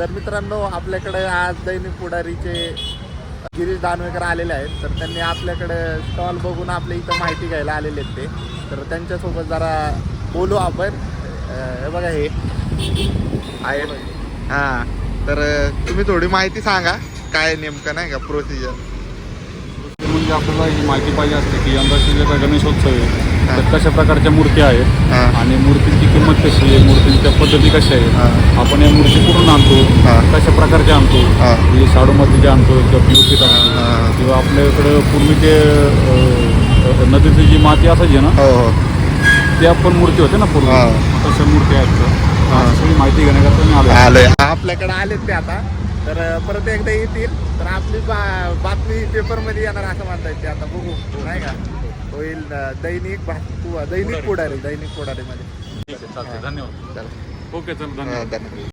तर मित्रांनो आपल्याकडे आज दैनिक पुढारीचे गिरीश दानवेकर आलेले आहेत. तर त्यांनी आपल्याकडे स्टॉल बघून आपल्या इथं माहिती घ्यायला आलेले आहेत ते. तर त्यांच्यासोबत जरा बोलू आपण. बघा हे. आहेत हां. तर तुम्ही थोडी माहिती सांगा. काय नेमकं नाही का प्रोसिजर म्हणजे आपल्याला ही माहिती पाहिजे असते की यंदा शिल्लक गणेशोत्सव आहे. तर कशा प्रकारच्या मूर्ती आहेत आणि मूर्तींची कशी आहे मूर्तींच्या पद्धती कशा. आहेत? आपण या मूर्ती कुठून आणतो. कशा प्रकारच्या आणतो? हा. म्हणजे शाडू मातीच्या आणतो किंवा पिओपीत आणतो. किंवा आपल्याकडं पूर्वी ते नदीची जी माती असायची ना हो हो. त्या पण मूर्ती होत्या ना पूर्वी. तशा मूर्ती आहेत सगळी माहिती घेण्याकरता मी आलो आलोय. आपल्याकडे आलेत ते आता. तर परत एकदा येतील. तर आपली बा- बातमी पेपरमध्ये येणार असं म्हणतायत ते आता बघू. नाही का? होईल दैनिक भा- दैनिक पुढारी दैनिक पुढारीमध्ये. ठीक आहे चालतंय. धन्यवाद. ओके चल धन्यवाद. धन्यवाद.